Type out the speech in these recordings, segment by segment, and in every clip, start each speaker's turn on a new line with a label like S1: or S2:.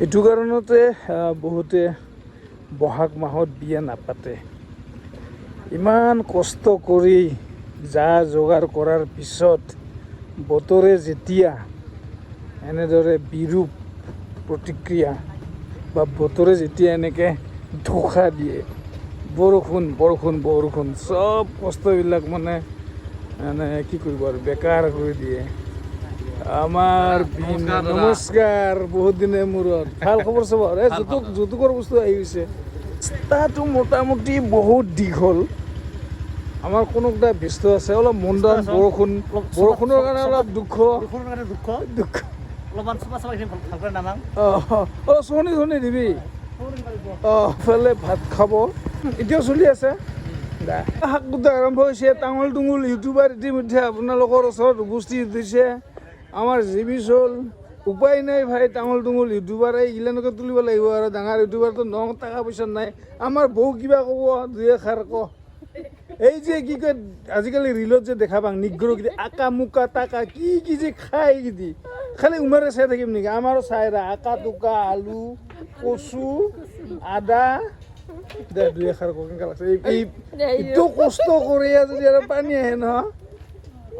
S1: এইটো কাৰণতে বহুতে বহাগ মাহত বিয়া নাপাতে। ইমান কষ্ট কৰি যা যোগাৰ কৰাৰ পিছত বতৰে যেতিয়া এনেদৰে বিৰূপ প্ৰতিক্ৰিয়া বা বতৰে যেতিয়া এনেকৈ ধোষা দিয়ে বৰষুণ বৰষুণ বৰষুণ চব কষ্টবিলাক মানে মানে কি কৰিব আৰু বেকাৰ কৰি দিয়ে। আমাৰ বিন-
S2: নমস্কাৰ
S1: বহুত দিনৰ মূৰত ভালো খবৰ চবৰ এই যৌতুক যৌতুকৰ বস্তু আহি গৈছে। ৰাস্তাটো মোটামুটি বহুত দীঘল। আমাৰ কোনোটা ব্যস্ত আছে অলপ মন্দান বৰষুণ বৰষুণৰ কাৰণে অলপ দুখ।
S2: দুখ।
S1: দুখ। অঁ চহনি চহনি দিবি। অঁ ফালে ভাত খাব। এতিয়াও চলি আছে। শাক দুটা আৰম্ভ হৈছে। টাঙল টুঙুল ইউটিউবাৰ ইতিমধ্যে আপোনালোকৰ ওচৰত উপস্থিত হৈছে। আমাৰ জিবি চল। উপায় নাই ভাই টাঙল টুঙুল ইউটিউবাৰ এইগিলানকে তুলিব লাগিব আৰু ডাঙৰ ইউটিউবাৰটো ন টকা পইচা নাই। আমাৰ বৌ কিবা ক'ব দুই এষাৰ ক। এই যে কি কয় আজিকালি ৰিলত যে দেখা পাওঁ নিগ্ৰ কিদি আকা মুকা টাকা কি কি যে খাই কিদি। খালি উমাৰে চাই থাকিম নেকি? আমাৰো চাই ৰা আকা টুকা আলু কচু আদা। দে দুই এষাৰ ক কেনেকুৱা লাগছে। এই- কষ্ট কৰি যদি আৰু পানী আহে নহয়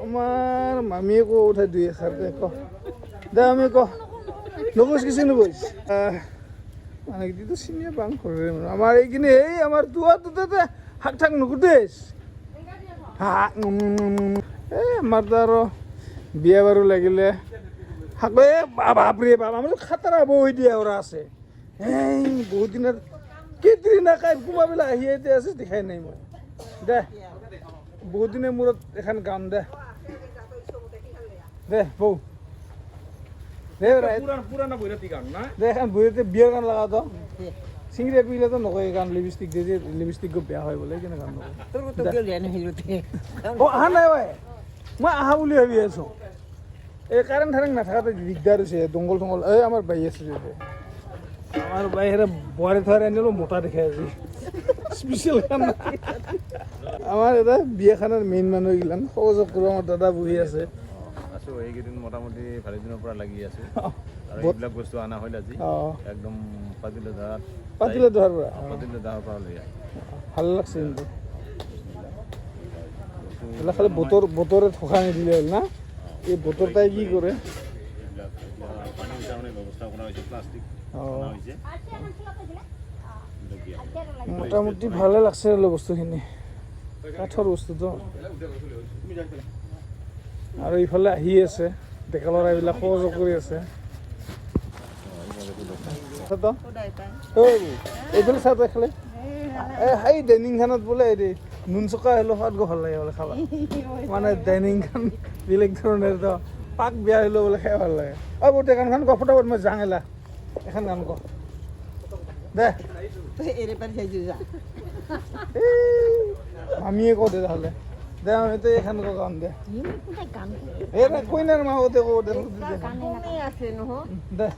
S1: আমাৰ মামীয়ে ক উঠাই দুই দে, ক। দে, আমি ক। নগৈছ কিছু নগৈছ মানে কিটো চিনিয়ে পাং ঘৰৰে মানুহ। আমাৰ এইখিনি, এই আমাৰ তোৰ তোতে শাক ঠাক নুকুটেছ শাক এই আমাৰ তো আৰু বিয়া বাৰু লাগিলে। এ, বা- বাপৰে, বাপ, আমাৰ খাটাৰা বহি দিয়া ওরা আছে। এই বহুত দিনত কেইদিন নাখাই কোমাবিলাক আহি এতিয়া আছে, দেখাই নাই মই। দে, বহুত দিনৰ মূৰত এখন গান দে। দে বৌ। দে
S2: পুরানা বৈরাতি গান না?
S1: দে এখন বহিতে বিয়াৰ গান লগা তো পিলেতো নকয় গান লিপষ্টিক দিয়ে যে লিপষ্টিক বেয়া হয় বোলে কেনে গান নকয়।
S2: তোর তো গেল জানি হিলতে
S1: অ অহা নাই ভাই মই আহা বুলি ভাবি আছো। এই কাৰেণ্ট ঠাৰেণ্ট নাথাকাতে দিগদাৰ হৈছে দংগল থংগল এই আমাৰ বাই আছে যে আমাৰ বাহিৰে বোৱাৰী থোৱাৰী আনিলোঁ মোটা দেখে আজি। স্পেচিয়েল খানা আমাৰ এটা বিয়াখনৰ মেইন মানুহগিলান সহযোগ কৰোঁ আমাৰ দাদা বহি আছে।
S3: আছো এইকেইদিন মোটামুটি ভালে দিনৰ পৰা লাগি আছো। আৰু এইবিলাক বস্তু অনা হ'ল আজি। একদম পাতিলে ধাৰাত
S1: পাতিলে ধৰাৰ পৰা
S3: পাতিলে ধাৰাৰ পৰা লৈ
S1: ভালো লাগছে কিন্তু। এইবিলাক খালি বতৰ বতৰে থকা নিদিলে হ'ল না? এই বতৰ তাই কি কৰে? মোটামুটি ভালে লাগছে আৰু বস্তুখিনি। কাঠৰ বস্তুটো আৰু ইফালে আহি আছে ডেকা ল'ৰাবিলাক সহযোগ কৰি আছে। এইফালে চা তই খালে এই ডাইনিংখনত বোলে হেৰি নুন চকা হ'লেও সোৱাদ গৈ ভালো লাগে বোলে খাবা। মানে ডাইনিংখন বেলেগ ধৰণৰ তো পাক বেয়া হ'লেও বোলে খাই ভালো লাগে। অ গোটেই গানখন ক ফটাফট মই যাং এলা। এখন গান ক। দে। মামীয়ে কওঁ তেতিয়াহ'লে দে আমি তই এখন ক গান দে। এই নাই কইনাৰ মাহঁতে কওঁ দে।
S4: আছে নহয়
S1: দে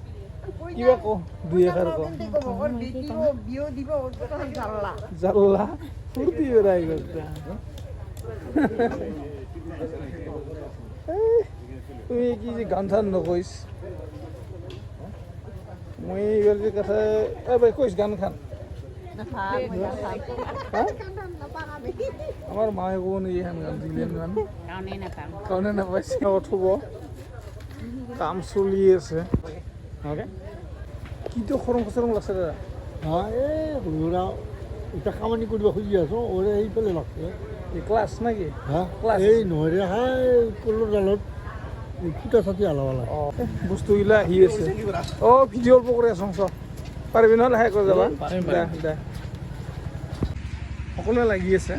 S1: কিবা ক দুই এষাৰ ক।
S4: বিয় দিব জাল্লা
S1: জাল্লা গ'ল এই, তুমি কি যে গান চান নকৈছ মই এইবাৰ যে কথা বাই কৈছ গান খান। হা আমাৰ মায়ে ক'ব নেকি এখন গান দিলে গান?
S4: কাউনে নাপাম।
S1: কাৰণে নাপাইছে উঠব কাম চলি আছে। কিটো খৰং খচৰং লাগছে দাদা?
S5: হ্যাঁ এই সৰুৰা এতিয়া কামানি কৰিব খুজি আছো ওৰে সেইফালে লাগছে।
S1: এই ক্লাছ নেকি?
S5: হা?
S1: ক্লাছ।
S5: এই নহয় ৰে হাই কলৰ ডালত এই ফুটা লাগে।
S1: অঁ বস্তুগিলা আহি আছে। অঁ ভিডিঅ' অল্প কৰি আছোঁ চ পাৰিবি নহ'লে লাহে কৰি যাবা। দে দে। লাগি আছে।